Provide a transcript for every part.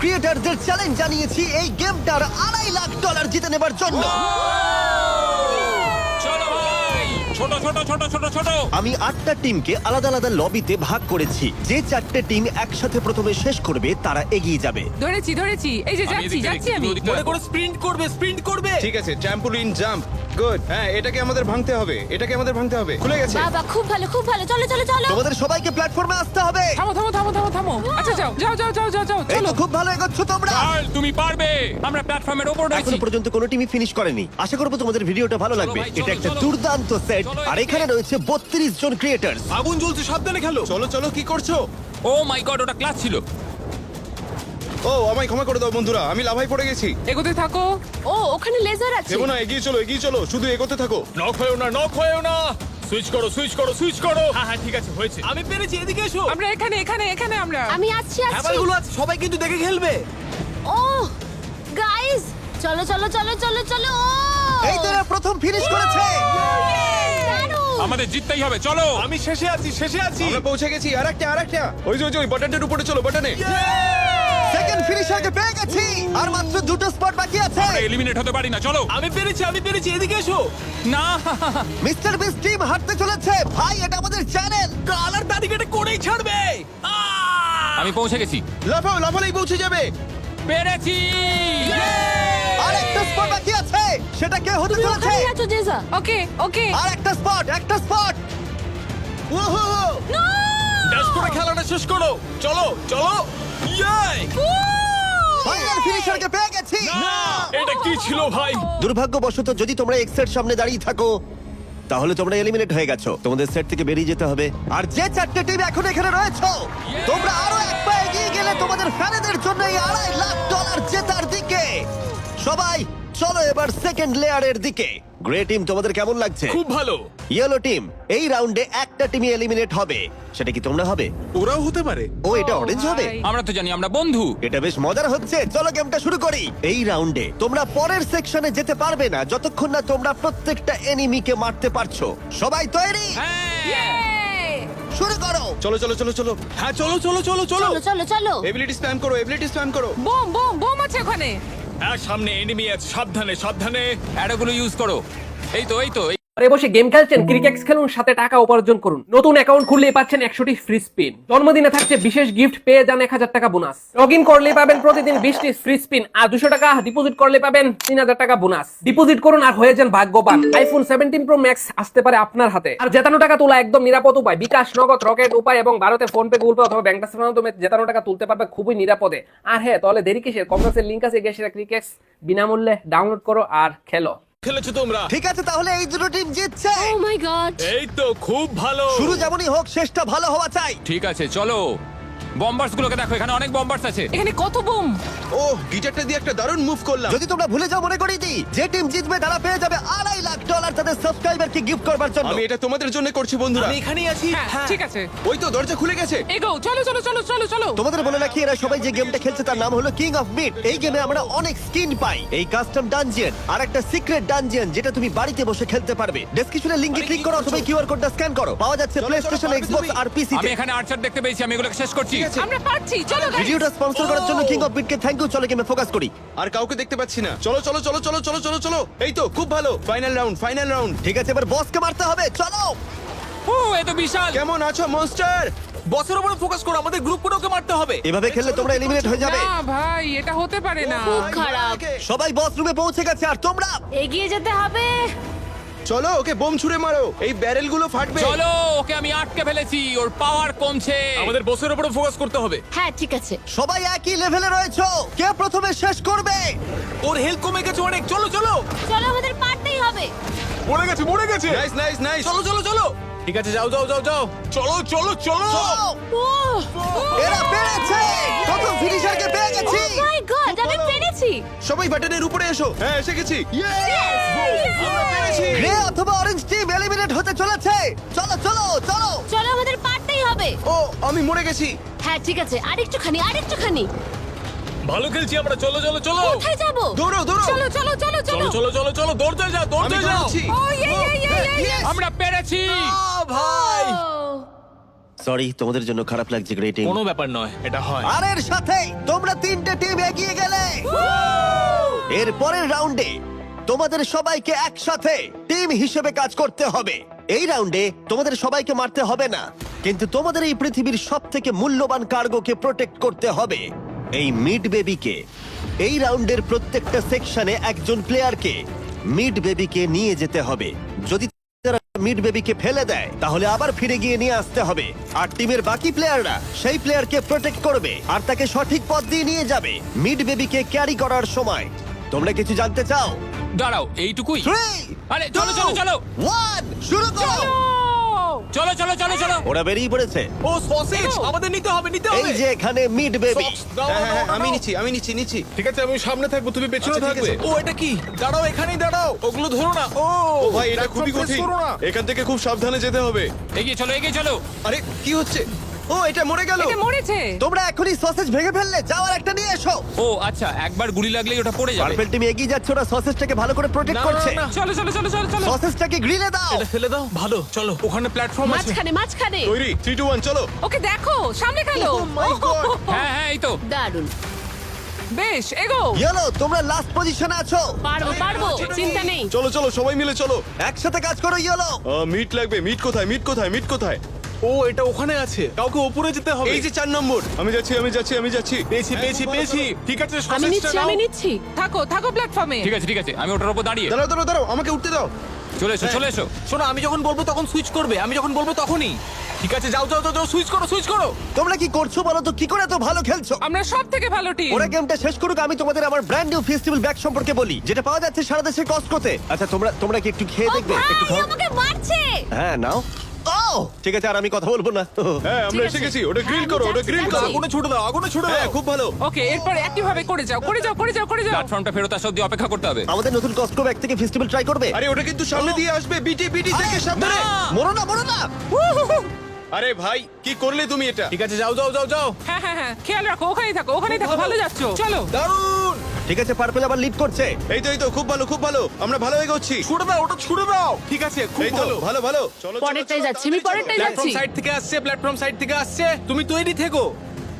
ক্রিয়েটারদের challenge জানিয়েছি এই গেমটার আড়াই লাখ ডলার জিতে নেবার জন্য। ছোট ছোট ছোট ছোট ছোট। আমি আটটা টিমকে আলাদা আলাদা লবিতে ভাগ করেছি। যে চারটে টিম একসাথে প্রথমে শেষ করবে তারা এগিয়ে যাবে। ধরেছি ধরেছি। এই যে যাচ্ছি যাচ্ছি আমি। মনে। করে স্প্রিন্ট করবে স্প্রিন্ট করবে। ঠিক আছে জাম্প গুড হ্যাঁ এটাকে আমাদের ভাঙতে হবে এটাকে আমাদের ভাঙতে হবে। খুলে গেছে। বাবা খুব ভালো খুব ভালো। চলো চলো চলো। তোমাদের সবাইকে প্ল্যাটফর্মে আসতে হবে। থামো থামো থামো থামো থামো। আচ্ছা যাও যাও যাও যাও যাও যাও এই চলো। তো খুব ভালো এগোচ্ছ তোমরা। কার্ল তুমি পারবে। আমরা প্ল্যাটফর্মের ওপর রয়েছি এখনও পর্যন্ত কোনো টিমই ফিনিশ করেনি। আশা করব তোমাদের ভিডিওটা ভালো লাগবে। এটা একটা দুর্দান্ত সেট আর এখানে রয়েছে বত্রিশ জন ক্রিয়েটার্স আগুন জ্বলছে সাবধানে খেলো। চলো চলো কি করছ? ও মাই গড ওটা ক্লাস ছিল। ও আমায় ক্ষমা করে দাও বন্ধুরা আমি লাভাই পড়ে গেছি। এগোতে থাকো। ও ওখানে লেজার আছে। দেবো না এগিয়ে চলো এগিয়ে চলো শুধু এগোতে থাকো। নক হয়েও না নক হয়েও না। সুইচ করো সুইচ করো সুইচ করো। হ্যাঁ হ্যাঁ ঠিক আছে হয়েছে। আমি পেরেছি এদিকে এসো। আমরা এখানে এখানে এখানে আমরা। আমি আসছি আসছি। হ্যামারগুলো আছে সবাই কিন্তু দেখে খেলবে। ও গাইস চলো চলো চলো চলো চলো। এই তো প্রথম ফিনিশ করেছে। দারুণ। আমাদের জিততেই হবে চলো। আমি শেষে আছি শেষে আছি। আমরা পৌঁছে গেছি আর একটা আর একটা ওই যে ওই যে ওই বাটনটার উপরে চলো বাটনে সেকেন্ড ফিনিশারকে পেয়ে গেছি। আর মাত্র দুটো স্পট বাকি আছে। আমরা এলিমিনেট হতে পারি না চলো। আমি পেরেছি আমি পেরেছি এদিকে এসো। না। মিস্টার বিস টিম হাঁটতে চলেছে। ভাই এটা আমাদের চ্যানেল কালার দাদিকেটে করেই ছাড়বে। আহ! আমি পৌঁছে গেছি। লাফাও লাফালেই পৌঁছে যাবে। পেরেছি। আর একটা স্পট বাকি আছে। সেটা কে হতে তুমি চলেছে? ওখানেই আছো জেসা। ওকে ওকে। আর একটা স্পট একটা স্পট ড্যাশ করে খেলাটা শেষ করো। চলো চলো। ইয়াই ফাইনাল ফিনিশারকে পেয়ে গেছি। এটা কি ছিল ভাই? দুর্ভাগ্যবশত যদি তোমরা এক্সের সামনে দাঁড়িয়ে থাকো তাহলে তোমরা এলিমিনেট হয়ে গেছো। তোমাদের সেট থেকে বেরিয়ে যেতে হবে। আর যে চারটে টিম এখন এখানে রয়েছে তোমরা আরও এক পা এগিয়ে গেলে তোমাদের ফ্যানেদের জন্য এই আড়াই লাখ ডলার জেতার দিকে। সবাই চলো এবার সেকেন্ড লেয়ারের দিকে। গ্রে টিম তোমাদের কেমন লাগছে? খুব ভালো। ইয়েলো টিম এই রাউন্ডে একটা টিমই এলিমিনেট হবে। সেটা কি তোমরা হবে? ওরাও হতে পারে। ও এটা অরেঞ্জ হবে? আমরা তো জানি আমরা বন্ধু। এটা বেশ মজার হচ্ছে। চলো গেমটা শুরু করি। এই রাউন্ডে তোমরা পরের সেকশনে যেতে পারবে না যতক্ষণ না তোমরা প্রত্যেকটা এনিমিকে মারতে পারছ। সবাই তৈরি? হ্যাঁ। শুরু করো। চলো চলো চলো চলো। হ্যাঁ চলো চলো চলো চলো। চলো চলো চলো। এবিলিটি স্প্যাম করো এবিলিটি স্প্যাম করো। বোম বোম বোম আছে ওখানে। হ্যাঁ সামনে এনিমি আছে। সাবধানে সাবধানে। অ্যাডাগুলো ইউজ করো। এই তো এই তো ঘরে বসে গেম খেলছেন ক্রিকেক্স খেলুন সাথে টাকা উপার্জন করুন। নতুন অ্যাকাউন্ট খুললে পাচ্ছেন একশোটি ফ্রি স্পিন জন্মদিনে থাকছে বিশেষ গিফট পেয়ে যান এক হাজার টাকা বোনাস লগ ইন করলে পাবেন প্রতিদিন বিশটি ফ্রি স্পিন আর দুশো টাকা ডিপোজিট করলে পাবেন তিন হাজার টাকা বোনাস ডিপোজিট করুন আর হয়ে যান ভাগ্যবান। আইফোন সেভেন্টিন প্রো ম্যাক্স আসতে পারে আপনার হাতে। আর জেতানো টাকা তোলা একদম নিরাপদ উপায়। বিকাশ নগদ রকেট উপায় এবং ভারতে ফোন পে গুগল পে অথবা ব্যাংক মাধ্যমে জেতানো টাকা তুলতে পারবে খুবই নিরাপদে। আর হ্যাঁ তাহলে দেরি কিসের? কমপ্লেক্সের লিঙ্ক আছে সেটা ক্রিকেক্স বিনামূল্যে ডাউনলোড করো আর খেলো। খেলেছো তোমরা? ঠিক আছে তাহলে এই দুটো টিম জিতছে। ও মাই গড এই তো খুব ভালো। শুরু যেমনই হোক শেষটা ভালো হওয়া চাই। ঠিক আছে চলো। বম্বার্স গুলোকে দেখো এখানে অনেক বম্বার্স আছে। এখানে কত বোম? ও গিটারটা দিয়ে একটা দারুণ মুভ করলাম। যদি তোমরা ভুলে যাও মনে করিয়ে দিই যে টিম জিতবে তারা পেয়ে যাবে আড়াই লাখ ডলার তাদের সাবস্ক্রাইবারকে গিফট করবার জন্য। আমি এটা তোমাদের জন্য করছি বন্ধুরা। আমি এখানেই আছি। হ্যাঁ ঠিক আছে। ওই তো দরজা খুলে গেছে। এগো চলো চলো চলো চলো চলো। তোমাদের বলে রাখি এরা সবাই যে গেমটা খেলছে তার নাম হলো কিং অফ মিট এই গেমে আমরা অনেক স্কিন পাই। এই কাস্টম ডানজিয়ন আর একটা সিক্রেট ডানজিয়ন যেটা তুমি বাড়িতে বসে খেলতে পারবে। ডেসক্রিপশনে লিংকে ক্লিক করো অথবা কিউআর কোডটা স্ক্যান করো। পাওয়া যাচ্ছে চলো, প্লে চলো, স্টেশন এক্সবক্স আর পিসি আমি তে এখানে আর্চার দেখতে পেয়েছি আমি এগুলোকে শেষ করছি। আমরা পারছি চলো guys। ভিডিওটা স্পন্সর করার জন্য কিং অফ থ্যাংক ইউ চলো গেমে ফোকাস করি। আর কাউকে দেখতে পাচ্ছি না। চলো চলো চলো চলো চলো চলো চলো। এই তো খুব ভালো। ফাইনাল রাউন্ড ফাইনাল রাউন্ড ঠিক আছে এবার বসকে মারতে হবে চলো। ও এ তো বিশাল। কেমন আছো মনস্টার বসের উপরে ফোকাস করো আমাদের গ্রুপ পুরোকে মারতে হবে। এভাবে খেললে তোমরা এলিমিনেট হয়ে যাবে। না ভাই এটা হতে পারে না। খুব খারাপ। সবাই বস রুমে পৌঁছে গেছে আর তোমরা এগিয়ে যেতে হবে। চলো ওকে বোম ছুড়ে মারো। এই ব্যারেলগুলো ফাটবে। চলো ওকে আমি আটকে ফেলেছি ওর পাওয়ার কমছে। আমাদের বসের উপরে ফোকাস করতে হবে। হ্যাঁ ঠিক আছে। সবাই একই লেভেলে রয়েছো। কে প্রথমে শেষ করবে? ওর হেলথ কমে গেছে অনেক। চলো চলো। চলো আমাদের পারতেই হবে। মরে গেছে মরে গেছে। নাইস নাইস নাইস চলো চলো চলো। ঠিক আছে যাও যাও যাও যাও। চলো চলো চলো! ও এরা পেরেছে। প্রথম ফিনিশারকে পেয়ে গেছি। মাই গড আমি পেরেছি পেরেছি সবাই বাটনের উপরে এসো। হ্যাঁ এসে গেছি। গ্রে অথবা অরেঞ্জ টিম এলিমিনেট হতে চলেছে। চলো চলো চলো। চলো আমাদের পারতেই হবে। ও আমি মরে গেছি। হ্যাঁ ঠিক আছে আরেকটুখানি আরেকটুখানি। ভালো খেলছি আমরা চলো চলো চলো। কোথায় যাব? দৌড়ো দৌড়ো। চলো চলো চলো চলো চলো। চলো চলো দৌড়তে যাও দৌড়তে যাও। ইয়ে, ইয়ে, ইয়ে, আমরা পেরেছি। ভাই। সরি তোমাদের জন্য খারাপ লাগছে গ্রেট কোনো ব্যাপার নয় এটা হয়। আর এর সাথে তোমরা তিনটে টিম এগিয়ে গেলে। এর পরের রাউন্ডে তোমাদের সবাইকে একসাথে টিম হিসেবে কাজ করতে হবে। এই রাউন্ডে তোমাদের সবাইকে মারতে হবে না কিন্তু তোমাদের এই পৃথিবীর সব থেকে মূল্যবান কার্গোকে প্রোটেক্ট করতে হবে। এই মিড বেবিকে এই রাউন্ডের প্রত্যেকটা সেকশনে একজন প্লেয়ারকে মিড বেবিকে নিয়ে যেতে হবে। যদি মিড বেবিকে ফেলে দেয়। তাহলে আবার ফিরে গিয়ে নিয়ে আসতে হবে। আর টিমের বাকি প্লেয়াররা সেই প্লেয়ারকে প্রোটেক্ট করবে আর তাকে সঠিক পথ দিয়ে নিয়ে যাবে। মিড বেবিকে ক্যারি করার সময়। তোমরা কিছু জানতে চাও? দাঁড়াও এইটুকুই? আরে, চলো, চলো, চলো। ওয়ান শুরু করো! চলো চলো চলো চলো। ওরা বেরিয়ে পড়েছে। ও সসেজ আমাদের নিতে হবে নিতে এই যে এখানে মিড বেবি Socks, দাও, হ্যাঁ দাও, হ্যাঁ দাও, আমি নিচ্ছি আমি নিচ্ছি নিচ্ছি। ঠিক আছে আমি সামনে থাকব তুমি পেছনে আচ্ছা, ঠিক থাকবে। আছে। ও এটা কি? দাঁড়াও এখানেই দাঁড়াও। ওগুলো ধরো না। ও ও ভাই এটা খুবই কঠিন। করো না। এখান থেকে খুব সাবধানে যেতে হবে। এগিয়ে চলো এগিয়ে চলো। আরে কি হচ্ছে? ও এটা মরে গেল। এটা মরেছে। তোমরা এখনই সসেজ ভেঙে ফেললে যাওয়ার একটা নিয়ে এসো। ও আচ্ছা একবার গুলি লাগলেই ওটা পড়ে যাবে। পার্পল টিম এগিয়ে যাচ্ছে ওরা সসেজটাকে ভালো করে প্রোটেক্ট করছে। চলো চলো চলো চলো চলো। সসেজটাকে গ্রিলে দাও। এটা ফেলে দাও ভালো চলো ওখানে প্ল্যাটফর্ম আছে। মাঝখানে মাঝখানে। তৈরি থ্রি টু ওয়ান চলো। ওকে দেখো সামনে খেলো। Oh! হ্যাঁ হ্যাঁ এই তো। দারুণ বেশ এগো। ইয়েলো তোমরা লাস্ট পজিশনে আছো। পারব পারব চিন্তা নেই। চলো চলো সবাই মিলে চলো। একসাথে কাজ করো ইয়েলো মিট লাগবে মিট কোথায় মিট কোথায় মিট কোথায়? ও এটা ওখানে আছে। কাউকে উপরে যেতে হবে। এই যে চার নম্বর। আমি যাচ্ছি আমি যাচ্ছি আমি যাচ্ছি। পেয়েছি পেয়েছি পেয়েছি। ঠিক আছে আমি নিচ্ছি আমি নিচ্ছি। থাকো থাকো প্ল্যাটফর্মে ঠিক আছে ঠিক আছে। আমি ওটার উপর দাঁড়িয়ে। দাঁড়াও দাঁড়াও দাঁড়াও আমাকে উঠতে দাও। চলে এসো চলে এসো। শোনো আমি যখন বলব তখন সুইচ করবে আমি যখন বলব তখনই। ঠিক আছে যাও যাও যাও যাও সুইচ করো সুইচ করো। তোমরা কি করছ বলো তো? কি করে এত ভালো খেলছো? আমরা সব থেকে ভালো টিম ওরা গেমটা শেষ করুক আমি তোমাদের আমার ব্র্যান্ড নিউ ফেস্টিভ্যাল ব্যাগ সম্পর্কে বলি যেটা পাওয়া যাচ্ছে সারা দেশে কস্টকোতে আচ্ছা তোমরা তোমরা কি একটু খেয়ে দেখবে? একটু খাও। আমাকে মারছে! হ্যাঁ নাও। ঠিক আছে আর আমি কথা বলব না। হ্যাঁ আমরা এসে গেছি ওটা গ্রিল করো ওটা গ্রিল করো। আগুনে ছুটে দাও আগুনে ছুটে হ্যাঁ দাও। খুব ভালো। ওকে এরপর একই ভাবে করে যাও করে যাও করে যাও করে যাও। প্ল্যাটফর্মটা ফেরত আসা অপেক্ষা করতে হবে। আমাদের নতুন কস্টকো ব্যাগ থেকে ফেস্টিভ্যাল ট্রাই করবে। আরে ওটা কিন্তু সামনে দিয়ে আসবে বিটি বিটি থেকে সাবধানে মরো না মরো না। আরে ভাই কি করলে তুমি এটা? ঠিক আছে যাও যাও যাও যাও। হ্যাঁ হ্যাঁ হ্যাঁ খেয়াল রাখো ওখানেই থাকো ওখানেই থাকো ভালো। যাচ্ছো। চলো। দারুণ ঠিক আছে পার্পল আবার লিড করছে। এই তো এই তো খুব ভালো খুব ভালো। আমরা ভালো এগোচ্ছি ছুটে দাও ওটা ছুটে দাও। ঠিক আছে খুব এই তো ভালো। ভালো ভালো। চলো চলো, পরেরটাই চলো, যাচ্ছি আমি পরেরটাই চলো। যাচ্ছি। প্ল্যাটফর্ম সাইড থেকে আসছে প্ল্যাটফর্ম সাইড থেকে আসছে। তুমি তৈরি থেকো।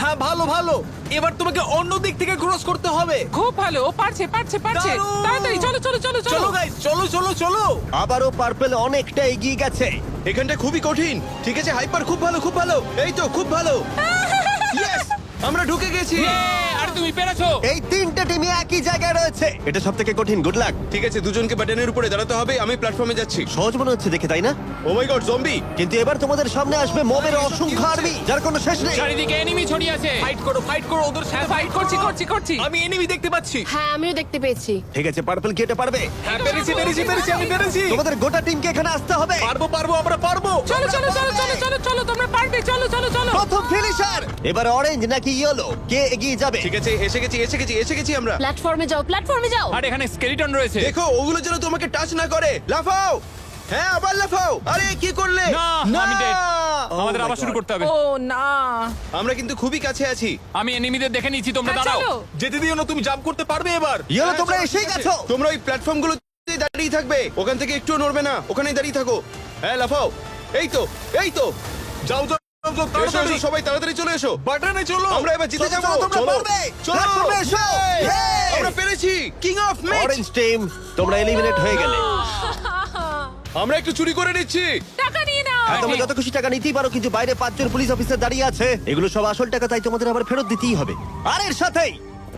হ্যাঁ ভালো ভালো। এবার তোমাকে অন্য দিক থেকে ক্রস করতে হবে। খুব ভালো ও পারছে পারছে পারছে। দারুণ! তাড়াতাড়ি চলো চলো চলো চলো। চলো গাইস চলো চলো চলো। আবারও পার্পল অনেকটা এগিয়ে গেছে। এখানটা খুবই কঠিন। ঠিক আছে হাইপার খুব ভালো খুব ভালো। এই তো খুব ভালো। Yes! আমরা ঢুকে গেছি। আরে তুমি পেরেছ। এই তিনটে টিমই একই জায়গায় রয়েছে। এটা সব থেকে কঠিন গুড লাক ঠিক আছে দুজনকে বাটনের উপরে দাঁড়াতে হবে আমি প্ল্যাটফর্মে যাচ্ছি। সহজ মনে হচ্ছে দেখে তাই না? ও মাই গড জম্বি কিন্তু এবার তোমাদের সামনে আসবে মবের অসংখ্য আর্মি যার কোনো শেষ নেই। চারিদিকে এনিমি ছড়িয়ে আছে। ফাইট করো ফাইট করো ওদের সাথে ফাইট হ্যাঁ, করছি করছি করছি। আমি এনিমি দেখতে পাচ্ছি। হ্যাঁ আমিও দেখতে পেয়েছি। ঠিক আছে পার্পল কি এটা পারবে? হ্যাঁ পেরেছি পেরেছি পেরেছি আমি পেরেছি। তোমাদের গোটা টিমকে এখানে আসতে হবে। পারব পারব আমরা পারব। চলো চলো চলো চলো চলো চলো তোমরা পারবে চলো চলো চলো। প্রথম ফিনিশার এবার অরেঞ্জ নাকি ইয়েলো কে এগিয়ে যাবে? ঠিক আছে এসে গেছি এসে গেছি এসে গেছি আমরা। প্ল্যাটফর্মে যাও প্ল্যাটফর্মে যাও। আর এখানে স্কেলিটন রয়েছে। দেখো ওগুলো যেন তোমাকে টাচ না করে। লাফাও! হ্যাঁ আবার লাফাও! আরে কি করলে? না, আমি dead। Oh আমাদের আবার শুরু করতে হবে। ও না। আমরা কিন্তু খুবই কাছে আছি। আমি এনিমিদের দেখে নিচ্ছি তোমরা হ্যাঁ, দাঁড়াও। চলো। যেতে দিও না তুমি জাম্প করতে পারবে এবার। ইয়েলো হ্যাঁ, তোমরা এসেই গেছো। তোমরা ওই প্ল্যাটফর্মগুলো দাঁড়িয়ে থাকবে। ওখান থেকে একটু নড়বে না। ওখানেই দাঁড়িয়ে থাকো। হ্যাঁ লাফাও। এই তো এই তো। যাও যাও তাড়াতাড়ি। সবাই তাড়াড়ি চলে এসো। বাটনে চলো। আমরা এবার জিতে যাব। চলো, তোমরা চলো পারবে। চলো। প্ল্যাটফর্মে এসো। আমরা পেরেছি। কিং অফ অরেঞ্জ টিম তোমরা এলিমিনেট হয়ে গেলে। আমরা একটু চুরি করে নিচ্ছি। টাকা নিয়ে নাও। হ্যাঁ, তোমরা যত খুশি টাকা নিতেই পারো কিন্তু বাইরে পাঁচজন পুলিশ অফিসার দাঁড়িয়ে আছে। এগুলো সব আসল টাকা তাই তোমাদের আবার ফেরত দিতেই হবে। আর এর সাথেই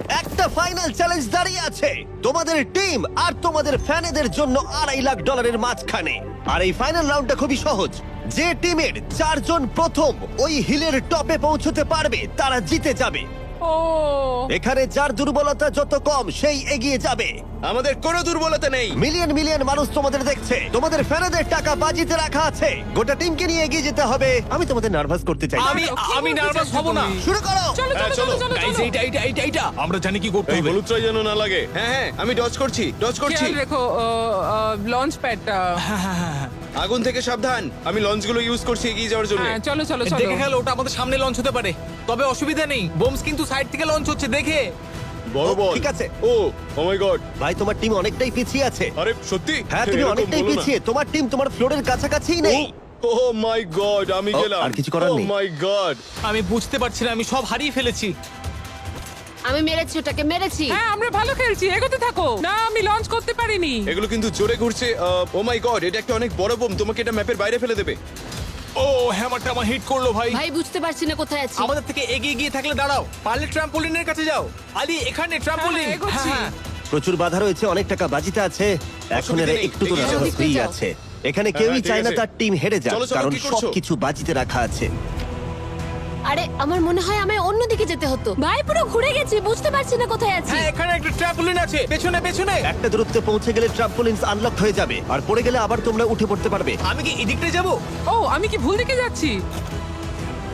একটা ফাইনাল চ্যালেঞ্জ দাঁড়িয়ে আছে। তোমাদের টিম আর তোমাদের ফ্যানেদের জন্য আড়াই লাখ ডলারের মাঝখানে। আর এই ফাইনাল রাউন্ডটা খুবই সহজ। যে টিমের চারজন প্রথম ওই হিলের টপে পৌঁছতে পারবে তারা জিতে যাবে। ও। এখানে যার দুর্বলতা যত কম সেই এগিয়ে যাবে। আমাদের কোনো দুর্বলতা নেই। মিলিয়ন মিলিয়ন মানুষ তোমাদের দেখছে। তোমাদের ফ্যানেদের টাকা বাজিতে রাখা আছে। গোটা টিমকে নিয়ে এগিয়ে যেতে হবে। আমি তোমাদের নার্ভাস করতে চাই। না। আমি আমি নার্ভাস হব না। শুরু করো। চলো এইটা। আমরা জানি কি করতে এই হবে। যেন না লাগে। হ্যাঁ হ্যাঁ আমি ডজ করছি ডজ করছি। খেয়াল রেখো লঞ্চ প্যাডটা আগুন থেকে সাবধান। আমি লঞ্চগুলো ইউজ করছি এগিয়ে যাওয়ার জন্য। হ্যাঁ চলো চলো চলো। দেখে খেলো ওটা আমাদের সামনে লঞ্চ হতে পারে। তবে অসুবিধা নেই। বোমস কিন্তু সাইড থেকে লঞ্চ হচ্ছে দেখে। বড় ও, বল। ঠিক আছে। ও ও মাই গড ভাই তোমার টিম অনেকটাই পিছিয়ে আছে। আরে সত্যি? হ্যাঁ তুমি এরকম অনেকটাই বলো না। পিছিয়ে। তোমার টিম তোমার ফ্লোরের কাছাকাছিই নেই। ও মাই গড আমি ও, গেলাম। আর কিছু করার নেই। মাই গড আমি বুঝতে পারছি না আমি সব হারিয়ে ফেলেছি। আমি মেরেছি ওটাকে মেরেছি। হ্যাঁ আমরা ভালো খেলছি এগোতে থাকো। না আমি লঞ্চ করতে পারিনি। এগুলো কিন্তু জোরে ঘুরছে ও মাই গড এটা একটা অনেক বড় বোম তোমাকে এটা ম্যাপের বাইরে ফেলে দেবে। ও হ্যামারটা আমার হিট করল ভাই। ভাই বুঝতে পারছি না কোথায় আছি। আমাদের থেকে এগিয়ে গিয়ে থাকলে দাঁড়াও পারলে ট্রাম্পোলিনের কাছে যাও। আলি এখানে ট্রাম্পোলিন হ্যাঁ, এগোচ্ছি। প্রচুর বাধা রয়েছে অনেক টাকা বাজিতে আছে। এখন এরা নেই, একটু তো এগিয়ে যাও। আছে। এখানে কেউই হ্যাঁ, ঠিক চায় না আছে। তার টিম হেরে যাক চলো, চলো, কারণ কি করছ? সবকিছু বাজিতে রাখা আছে। আরে আমার মনে হয় আমায় অন্যদিকে যেতে হতো। ভাই পুরো ঘুরে গেছি বুঝতে পারছি না কোথায় আছি। হ্যাঁ এখানে একটা ট্রাম্পোলিন আছে। পেছনে পেছনে। একটা দূরত্বে পৌঁছে গেলে ট্রাম্পোলিনস আনলক হয়ে যাবে। আর পড়ে গেলে আবার তোমরা উঠে পড়তে পারবে। আমি কি এদিকটা যাব? ও আমি কি ভুল দিকে যাচ্ছি?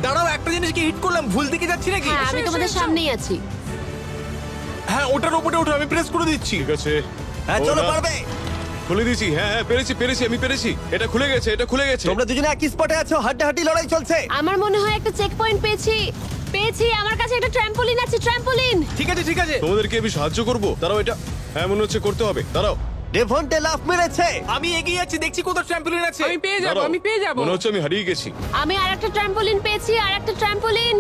দাঁড়াও একটা জিনিস কি হিট করলাম ভুল দিকে যাচ্ছি নাকি? হ্যাঁ আমি তোমাদের সামনেই আছি। হ্যাঁ ওটার উপরে ওঠো আমি প্রেস করে দিচ্ছি। ঠিক আছে। হ্যাঁ চলো পারবে। খুলে দিয়েছি। হ্যাঁ হ্যাঁ পেরেছি পেরেছি আমি পেরেছি। এটা খুলে গেছে এটা খুলে গেছে। তোমরা দুজনে একই স্পটে আছো হাড্ডাহাড্ডি লড়াই চলছে। আমার মনে হয় একটা চেক পয়েন্ট পেয়েছি। পেয়েছি আমার কাছে একটা ট্র্যাম্পোলিন আছে ট্র্যাম্পোলিন ঠিক আছে ঠিক আছে। তোমাদেরকে আমি সাহায্য করব? দাঁড়াও এটা হ্যাঁ মনে হচ্ছে করতে হবে। দাঁড়াও। ডেভন্টে লাফ মেরেছে আমি এগিয়ে যাচ্ছি দেখছি কোথাও ট্রাম্পোলিন আছে আমি পেয়ে যাব দাঁড়াও। আমি পেয়ে যাব মনে হচ্ছে আমি হারিয়ে গেছি আমি আর একটা ট্র্যাম্পোলিন পেয়েছি আর একটা ট্র্যাম্পোলিন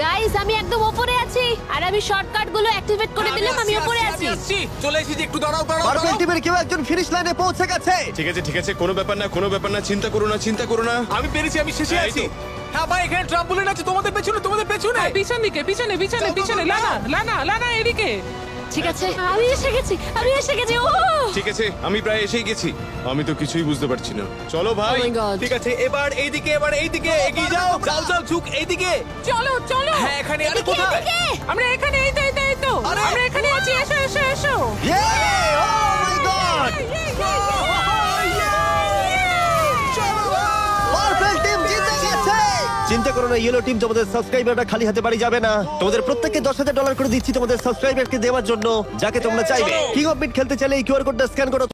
গাইস আমি একদম উপরে আছি আর আমি শর্টকাটগুলো অ্যাক্টিভেট করে দিলাম আমি উপরে আছি আসছি। চলে এসেছি একটু দাঁড়াও দাঁড়াও পার্পল দাঁড়াও। টিমের কেউ একজন ফিনিশ লাইনে পৌঁছে গেছে ঠিক আছে ঠিক আছে কোনো ব্যাপার না কোনো ব্যাপার না চিন্তা করো না চিন্তা করো না আমি পেরেছি আমি শেষে এই আছি তো। হ্যাঁ ভাই এখানে ট্রাম্পোলিন আছে তোমাদের পেছনে তোমাদের পেছনে হ্যাঁ, পিছন দিকে পিছনে পিছনে পিছনে। লানা লানা লানা এদিকে ঠিক আছে আমি এসে গেছি আমি এসে গেছি ও ঠিক আছে আমি প্রায় এসেই গেছি আমি তো কিছুই বুঝতে পারছি না চলো ভাই Oh my God. ঠিক আছে এবার এইদিকে এবার এইদিকে এগিয়ে যাও যাও যাও ঝুঁক এইদিকে চলো চলো হ্যাঁ এখানে আরে এদিকে, কোথায় এদিকে। আমরা এখানে এই তো এই তো এই তো আরে! আমরা এখানে আছি এসো এসো এসো Yay! Oh my God! Purple team জিতে গেছে চিন্তা করো না ইয়েলো টিম তোমাদের সাবস্ক্রাইবাররা খালি হাতে বাড়ি যাবে না। তোমাদের প্রত্যেককে দশ হাজার ডলার করে দিচ্ছি তোমাদের সাবস্ক্রাইবারকে দেওয়ার জন্য যাকে তোমরা চাইবে। কিং অফ বিট খেলতে চাইলে এই কিউআর কোডটা স্ক্যান করো।